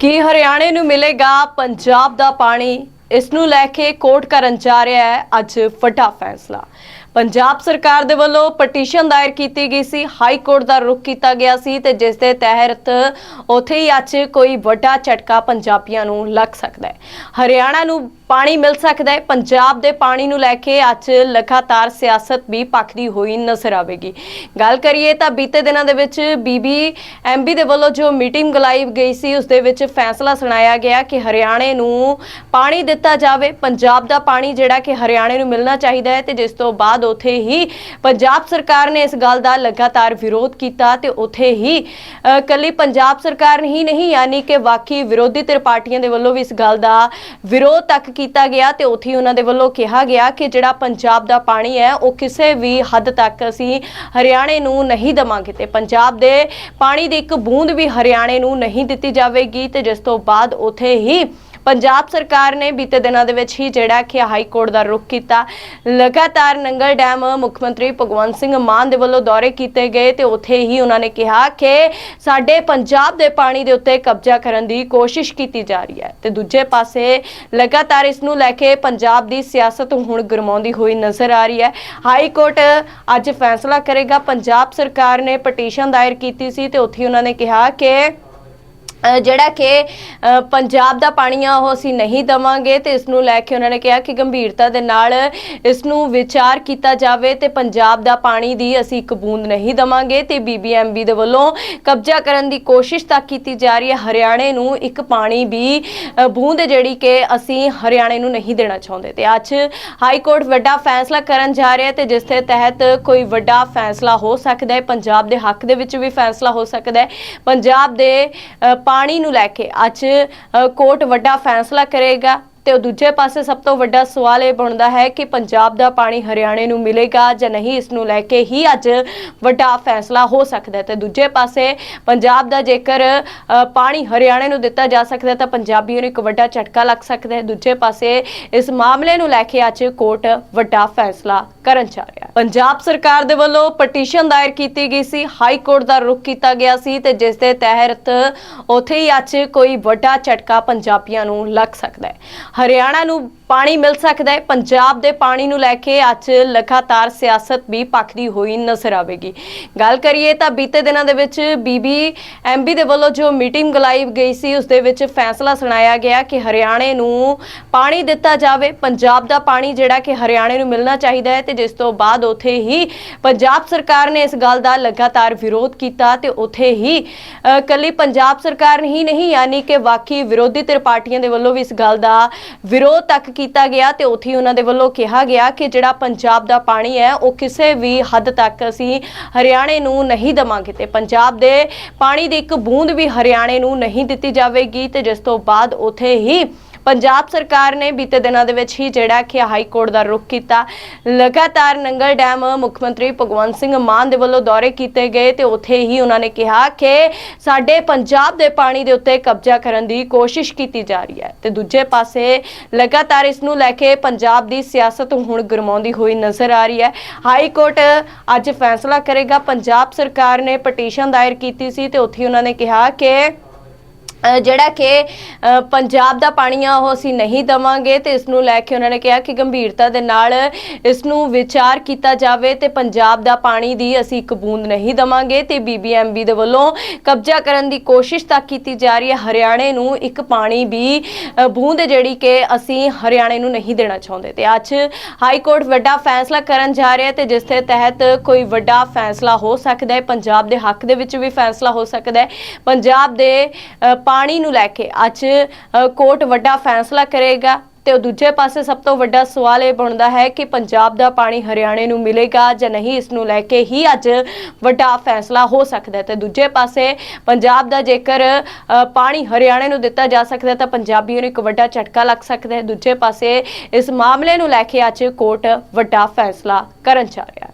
ਕੀ ਹਰਿਆਣੇ ਨੂੰ ਮਿਲੇਗਾ ਪੰਜਾਬ ਦਾ ਪਾਣੀ? ਇਸ ਨੂੰ ਲੈ ਕੇ ਕੋਰਟ ਕਰਨ ਜਾ ਰਿਹਾ ਹੈ। ਅੱਜ ਵੱਡਾ ਫੈਸਲਾ। ਪੰਜਾਬ ਸਰਕਾਰ ਦੇ ਵੱਲੋਂ ਪਟੀਸ਼ਨ ਦਾਇਰ ਕੀਤੀ ਗਈ ਸੀ। ਹਾਈ ਕੋਰਟ ਦਾ ਰੁਖ ਕੀਤਾ ਗਿਆ ਸੀ ਤੇ ਜਿਸ ਦੇ ਤਹਿਤ ਉਥੇ ਹੀ ਅੱਜ ਕੋਈ ਵੱਡਾ ਝਟਕਾ ਪੰਜਾਬੀਆਂ ਨੂੰ ਲੱਗ ਸਕਦਾ ਹੈ। ਹਰਿਆਣਾ ਨੂੰ ਪਾਣੀ ਮਿਲ ਸਕਦਾ ਹੈ। ਪੰਜਾਬ ਦੇ ਪਾਣੀ ਨੂੰ ਲੈ ਕੇ ਅੱਜ ਲਗਾਤਾਰ ਸਿਆਸਤ ਵੀ ਪੱਕਦੀ ਹੋਈ ਨਜ਼ਰ ਆਵੇਗੀ। ਗੱਲ ਕਰੀਏ ਤਾਂ ਬੀਤੇ ਦਿਨਾਂ ਦੇ ਵਿੱਚ ਬੀਬੀ ਐਮਬੀ ਦੇ ਵੱਲੋਂ ਜੋ ਮੀਟਿੰਗ ਬੁਲਾਈ ਗਈ ਸੀ, ਉਸ ਦੇ ਵਿੱਚ ਫੈਸਲਾ ਸੁਣਾਇਆ ਗਿਆ ਕਿ ਹਰਿਆਣੇ ਨੂੰ ਪਾਣੀ ਦਿੱਤਾ ਜਾਵੇ। ਪੰਜਾਬ ਦਾ ਪਾਣੀ ਜਿਹੜਾ ਕਿ ਹਰਿਆਣੇ ਨੂੰ ਮਿਲਣਾ ਚਾਹੀਦਾ ਹੈ ਤੇ ਜਿਸ ਤੋਂ ਬਾਅਦ ਉਥੇ ਹੀ ਪੰਜਾਬ ਸਰਕਾਰ ਨੇ ਇਸ ਗੱਲ ਦਾ ਲਗਾਤਾਰ ਵਿਰੋਧ ਕੀਤਾ ਤੇ ਉਥੇ ਹੀ ਕੱਲੀ ਪੰਜਾਬ ਸਰਕਾਰ ਹੀ ਨਹੀਂ, ਯਾਨੀ ਕਿ ਬਾਕੀ ਵਿਰੋਧੀ ਧਿਰ ਪਾਰਟੀਆਂ ਦੇ ਵੱਲੋਂ ਵੀ ਇਸ ਗੱਲ ਦਾ ਵਿਰੋਧ ਤੱਕ ਕੀਤਾ ਗਿਆ ਤੇ ਉੱਥੇ ਉਹਨਾਂ ਦੇ ਵੱਲੋਂ ਕਿਹਾ ਗਿਆ ਕਿ ਜਿਹੜਾ ਪੰਜਾਬ ਦਾ ਪਾਣੀ ਹੈ, ਉਹ ਕਿਸੇ ਵੀ ਹੱਦ ਤੱਕ ਅਸੀਂ ਹਰਿਆਣੇ ਨੂੰ ਨਹੀਂ ਦਵਾਂਗੇ ਤੇ ਪੰਜਾਬ ਦੇ ਪਾਣੀ ਦੀ ਇੱਕ ਬੂੰਦ ਵੀ ਹਰਿਆਣੇ ਨੂੰ ਨਹੀਂ ਦਿੱਤੀ ਜਾਵੇਗੀ ਤੇ ਜਿਸ ਤੋਂ ਬਾਅਦ ਉੱਥੇ ਹੀ ਪੰਜਾਬ ਸਰਕਾਰ ਨੇ ਬੀਤੇ ਦਿਨਾਂ ਦੇ ਵਿੱਚ ਹੀ ਜਿਹੜਾ ਕਿ ਹਾਈ ਕੋਰਟ ਦਾ ਰੁਖ ਕੀਤਾ। ਲਗਾਤਾਰ ਨੰਗਲ ਡੈਮ ਮੁੱਖ ਮੰਤਰੀ ਭਗਵੰਤ ਸਿੰਘ ਮਾਨ ਦੇ ਵੱਲੋਂ ਦੌਰੇ ਕੀਤੇ ਗਏ ਤੇ ਉੱਥੇ ਹੀ ਉਹਨਾਂ ਨੇ ਕਿਹਾ ਕਿ ਸਾਡੇ ਪੰਜਾਬ ਦੇ ਪਾਣੀ ਦੇ ਉੱਤੇ ਕਬਜ਼ਾ ਕਰਨ ਦੀ ਕੋਸ਼ਿਸ਼ ਕੀਤੀ ਜਾ ਰਹੀ ਹੈ। ਤੇ ਦੂਜੇ ਪਾਸੇ ਲਗਾਤਾਰ ਇਸ ਨੂੰ ਲੈ ਕੇ ਪੰਜਾਬ ਦੀ ਸਿਆਸਤ ਹੁਣ ਗਰਮਾਉਂਦੀ ਹੋਈ ਨਜ਼ਰ ਆ ਰਹੀ ਹੈ। ਹਾਈ ਕੋਰਟ ਅੱਜ ਫੈਸਲਾ ਕਰੇਗਾ। ਪੰਜਾਬ ਸਰਕਾਰ ਨੇ ਪਟੀਸ਼ਨ ਦਾਇਰ ਕੀਤੀ ਸੀ ਤੇ ਉੱਥੇ ਹੀ ਉਹਨਾਂ ਨੇ ਕਿਹਾ ਕਿ ਜਿਹੜਾ ਕਿ ਪੰਜਾਬ ਦਾ ਪਾਣੀ ਆ, ਉਹ ਅਸੀਂ ਨਹੀਂ ਦਵਾਂਗੇ ਤੇ ਇਸ ਨੂੰ ਲੈ ਕੇ ਉਹਨਾਂ ਨੇ ਕਿਹਾ ਕਿ ਗੰਭੀਰਤਾ ਦੇ ਨਾਲ ਇਸ ਨੂੰ ਵਿਚਾਰ ਕੀਤਾ ਜਾਵੇ ਤੇ ਪੰਜਾਬ ਦਾ ਪਾਣੀ ਦੀ ਅਸੀਂ ਇੱਕ ਬੂੰਦ ਨਹੀਂ ਦਵਾਂਗੇ ਤੇ ਬੀਬੀਐਮਬੀ ਦੇ ਵੱਲੋਂ ਕਬਜ਼ਾ ਕਰਨ ਦੀ ਕੋਸ਼ਿਸ਼ ਤਾਂ ਕੀਤੀ ਜਾ ਰਹੀ ਹੈ। ਹਰਿਆਣੇ ਨੂੰ ਇੱਕ ਪਾਣੀ ਵੀ ਬੂੰਦ ਜਿਹੜੀ ਕਿ ਅਸੀਂ ਹਰਿਆਣੇ ਨੂੰ ਨਹੀਂ ਦੇਣਾ ਚਾਹੁੰਦੇ ਤੇ ਅੱਜ ਹਾਈ ਕੋਰਟ ਵੱਡਾ ਫੈਸਲਾ ਕਰਨ ਜਾ ਰਿਹਾ ਹੈ ਤੇ ਜਿਸ ਦੇ ਤਹਿਤ ਕੋਈ ਵੱਡਾ ਫੈਸਲਾ ਹੋ ਸਕਦਾ ਹੈ। ਪੰਜਾਬ ਦੇ ਹੱਕ ਦੇ ਵਿੱਚ ਵੀ ਫੈਸਲਾ ਹੋ ਸਕਦਾ ਹੈ। ਪੰਜਾਬ ਦੇ ਪਾਣੀ ਨੂੰ ਲੈ ਕੇ ਅੱਜ ਕੋਰਟ ਵੱਡਾ ਫੈਸਲਾ ਕਰੇਗਾ। ਤੇ ਉਹ ਦੂਜੇ ਪਾਸੇ ਸਭ ਤੋਂ ਵੱਡਾ ਸਵਾਲ ਇਹ ਬਣਦਾ ਹੈ ਕਿ ਪੰਜਾਬ ਦਾ ਪਾਣੀ ਹਰਿਆਣੇ ਨੂੰ ਮਿਲੇਗਾ ਜਾਂ ਨਹੀਂ, ਇਸ ਨੂੰ ਲੈ ਕੇ ਹੀ ਅੱਜ ਵੱਡਾ ਫੈਸਲਾ ਹੋ ਸਕਦਾ ਹੈ। ਤੇ ਦੂਜੇ ਪਾਸੇ ਪੰਜਾਬ ਦਾ ਜੇਕਰ ਪਾਣੀ ਹਰਿਆਣੇ ਨੂੰ ਦਿੱਤਾ ਜਾ ਸਕਦਾ ਤਾਂ ਪੰਜਾਬੀਆਂ ਨੂੰ ਇੱਕ ਵੱਡਾ ਝਟਕਾ ਲੱਗ ਸਕਦਾ ਹੈ। ਦੂਜੇ ਪਾਸੇ ਇਸ ਮਾਮਲੇ ਨੂੰ ਲੈ ਕੇ ਅੱਜ ਕੋਰਟ ਵੱਡਾ ਫੈਸਲਾ ਕਰਨ ਜਾ ਰਿਹਾ ਹੈ। ਪੰਜਾਬ ਸਰਕਾਰ ਦੇ ਵੱਲੋਂ ਪਟੀਸ਼ਨ ਦਾਇਰ ਕੀਤੀ ਗਈ ਸੀ। ਹਾਈ ਕੋਰਟ ਦਾ ਰੁਖ ਕੀਤਾ ਗਿਆ ਸੀ ਤੇ ਜਿਸ ਦੇ ਤਹਿਤ ਉਥੇ ਹੀ ਅੱਜ ਕੋਈ ਵੱਡਾ ਝਟਕਾ ਪੰਜਾਬੀਆਂ ਨੂੰ ਲੱਗ ਸਕਦਾ ਹੈ। ਹਰਿਆਣਾ ਨੂੰ ਪਾਣੀ ਮਿਲ ਸਕਦਾ ਹੈ। ਪੰਜਾਬ ਦੇ ਪਾਣੀ ਨੂੰ ਲੈ ਕੇ ਅੱਜ ਲਗਾਤਾਰ ਸਿਆਸਤ ਵੀ ਪੱਕਦੀ ਹੋਈ ਨਜ਼ਰ ਆਵੇਗੀ। ਗੱਲ ਕਰੀਏ ਤਾਂ ਬੀਤੇ ਦਿਨਾਂ ਦੇ ਵਿੱਚ ਬੀਬੀ ਐਮਬੀ ਦੇ ਵੱਲੋਂ ਜੋ ਮੀਟਿੰਗ ਬੁਲਾਈ ਗਈ ਸੀ ਉਸ ਦੇ ਵਿੱਚ ਫੈਸਲਾ ਸੁਣਾਇਆ ਗਿਆ ਕਿ ਹਰਿਆਣੇ ਨੂੰ ਪਾਣੀ ਦਿੱਤਾ ਜਾਵੇ। ਪੰਜਾਬ ਦਾ ਪਾਣੀ ਜਿਹੜਾ ਕਿ ਹਰਿਆਣੇ ਨੂੰ ਮਿਲਣਾ ਚਾਹੀਦਾ ਹੈ ਤੇ ਜਿਸ ਤੋਂ ਬਾਅਦ ਉਥੇ ਹੀ ਪੰਜਾਬ ਸਰਕਾਰ ਨੇ ਇਸ ਗੱਲ ਦਾ ਲਗਾਤਾਰ ਵਿਰੋਧ ਕੀਤਾ ਤੇ ਉਥੇ ਹੀ ਅ, ਕੱਲੀ ਪੰਜਾਬ ਸਰਕਾਰ ਹੀ ਨਹੀਂ ਯਾਨੀ ਕਿ ਬਾਕੀ ਵਿਰੋਧੀ ਧਿਰ ਪਾਰਟੀਆਂ ਦੇ ਵੱਲੋਂ ਵੀ ਇਸ ਗੱਲ ਦਾ ਵਿਰੋਧ ਤੱਕ ਕੀਤਾ ਗਿਆ ਤੇ ਉੱਥੇ ਉਹਨਾਂ ਦੇ ਵੱਲੋਂ ਕਿਹਾ ਗਿਆ ਕਿ ਜਿਹੜਾ ਪੰਜਾਬ ਦਾ ਪਾਣੀ ਹੈ, ਉਹ ਕਿਸੇ ਵੀ ਹੱਦ ਤੱਕ ਅਸੀਂ ਹਰਿਆਣੇ ਨੂੰ ਨਹੀਂ ਦਵਾਂਗੇ ਤੇ ਪੰਜਾਬ ਦੇ ਪਾਣੀ ਦੀ ਇੱਕ ਬੂੰਦ ਵੀ ਹਰਿਆਣੇ ਨੂੰ ਨਹੀਂ ਦਿੱਤੀ ਜਾਵੇਗੀ ਤੇ ਜਿਸ ਤੋਂ ਬਾਅਦ ਉਥੇ ਹੀ ਪੰਜਾਬ ਸਰਕਾਰ ਨੇ ਬੀਤੇ ਦਿਨਾਂ ਦੇ ਵਿੱਚ ਹੀ ਜਿਹੜਾ ਕਿ ਹਾਈ ਕੋਰਟ ਦਾ ਰੁਖ ਕੀਤਾ। ਲਗਾਤਾਰ ਨੰਗਲ ਡੈਮ ਮੁੱਖ ਮੰਤਰੀ ਭਗਵੰਤ ਸਿੰਘ ਮਾਨ ਦੇ ਵੱਲੋਂ ਦੌਰੇ ਕੀਤੇ ਗਏ ਤੇ ਉੱਥੇ ਹੀ ਉਹਨਾਂ ਨੇ ਕਿਹਾ ਕਿ ਸਾਡੇ ਪੰਜਾਬ ਦੇ ਪਾਣੀ ਦੇ ਉੱਤੇ ਕਬਜ਼ਾ ਕਰਨ ਦੀ ਕੋਸ਼ਿਸ਼ ਕੀਤੀ ਜਾ ਰਹੀ ਹੈ। ਤੇ ਦੂਜੇ ਪਾਸੇ ਲਗਾਤਾਰ ਇਸ ਨੂੰ ਲੈ ਕੇ ਪੰਜਾਬ ਦੀ ਸਿਆਸਤ ਹੁਣ ਗਰਮਾਉਂਦੀ ਹੋਈ ਨਜ਼ਰ ਆ ਰਹੀ ਹੈ। ਹਾਈ ਕੋਰਟ ਅੱਜ ਫੈਸਲਾ ਕਰੇਗਾ। ਪੰਜਾਬ ਸਰਕਾਰ ਨੇ ਪਟੀਸ਼ਨ ਦਾਇਰ ਕੀਤੀ ਸੀ ਤੇ ਉੱਥੇ ਹੀ ਉਹਨਾਂ ਨੇ ਕਿਹਾ ਕਿ ਜਿਹੜਾ ਕਿ ਪੰਜਾਬ ਦਾ ਪਾਣੀ ਆ, ਉਹ ਅਸੀਂ ਨਹੀਂ ਦਵਾਂਗੇ ਤੇ ਇਸ ਨੂੰ ਲੈ ਕੇ ਉਹਨਾਂ ਨੇ ਕਿਹਾ ਕਿ ਗੰਭੀਰਤਾ ਦੇ ਨਾਲ ਇਸ ਨੂੰ ਵਿਚਾਰ ਕੀਤਾ ਜਾਵੇ ਤੇ ਪੰਜਾਬ ਦਾ ਪਾਣੀ ਦੀ ਅਸੀਂ ਇੱਕ ਬੂੰਦ ਨਹੀਂ ਦਵਾਂਗੇ ਤੇ ਬੀਬੀਐਮਬੀ ਦੇ ਵੱਲੋਂ ਕਬਜ਼ਾ ਕਰਨ ਦੀ ਕੋਸ਼ਿਸ਼ ਤਾਂ ਕੀਤੀ ਜਾ ਰਹੀ ਹੈ। ਹਰਿਆਣੇ ਨੂੰ ਇੱਕ ਪਾਣੀ ਵੀ ਬੂੰਦ ਜਿਹੜੀ ਕਿ ਅਸੀਂ ਹਰਿਆਣੇ ਨੂੰ ਨਹੀਂ ਦੇਣਾ ਚਾਹੁੰਦੇ ਤੇ ਅੱਜ ਹਾਈ ਕੋਰਟ ਵੱਡਾ ਫੈਸਲਾ ਕਰਨ ਜਾ ਰਿਹਾ ਹੈ ਤੇ ਜਿਸ ਦੇ ਤਹਿਤ ਕੋਈ ਵੱਡਾ ਫੈਸਲਾ ਹੋ ਸਕਦਾ ਹੈ। ਪੰਜਾਬ ਦੇ ਹੱਕ ਦੇ ਵਿੱਚ ਵੀ ਫੈਸਲਾ ਹੋ ਸਕਦਾ ਹੈ। ਪੰਜਾਬ ਦੇ ਪਾਣੀ ਨੂੰ ਲੈ ਕੇ ਅੱਜ ਕੋਰਟ ਵੱਡਾ ਫੈਸਲਾ ਕਰੇਗਾ ਤੇ ਉਹ ਦੂਜੇ ਪਾਸੇ ਸਭ ਤੋਂ ਵੱਡਾ ਸਵਾਲ ਇਹ ਬਣਦਾ ਹੈ ਕਿ ਪੰਜਾਬ ਦਾ ਪਾਣੀ ਹਰਿਆਣੇ ਨੂੰ ਮਿਲੇਗਾ ਜਾਂ ਨਹੀਂ, ਇਸ ਨੂੰ ਲੈ ਕੇ ਹੀ ਅੱਜ ਵੱਡਾ ਫੈਸਲਾ ਹੋ ਸਕਦਾ ਹੈ। ਤੇ ਦੂਜੇ ਪਾਸੇ ਪੰਜਾਬ ਦਾ ਜੇਕਰ ਪਾਣੀ ਹਰਿਆਣੇ ਨੂੰ ਦਿੱਤਾ ਜਾ ਸਕਦਾ ਤਾਂ ਪੰਜਾਬੀਆਂ ਨੂੰ ਇੱਕ ਵੱਡਾ ਝਟਕਾ ਲੱਗ ਸਕਦਾ ਹੈ। ਦੂਜੇ ਪਾਸੇ ਇਸ ਮਾਮਲੇ ਨੂੰ ਲੈ ਕੇ ਅੱਜ ਕੋਰਟ ਵੱਡਾ ਫੈਸਲਾ ਕਰਨ ਜਾ ਰਿਹਾ ਹੈ।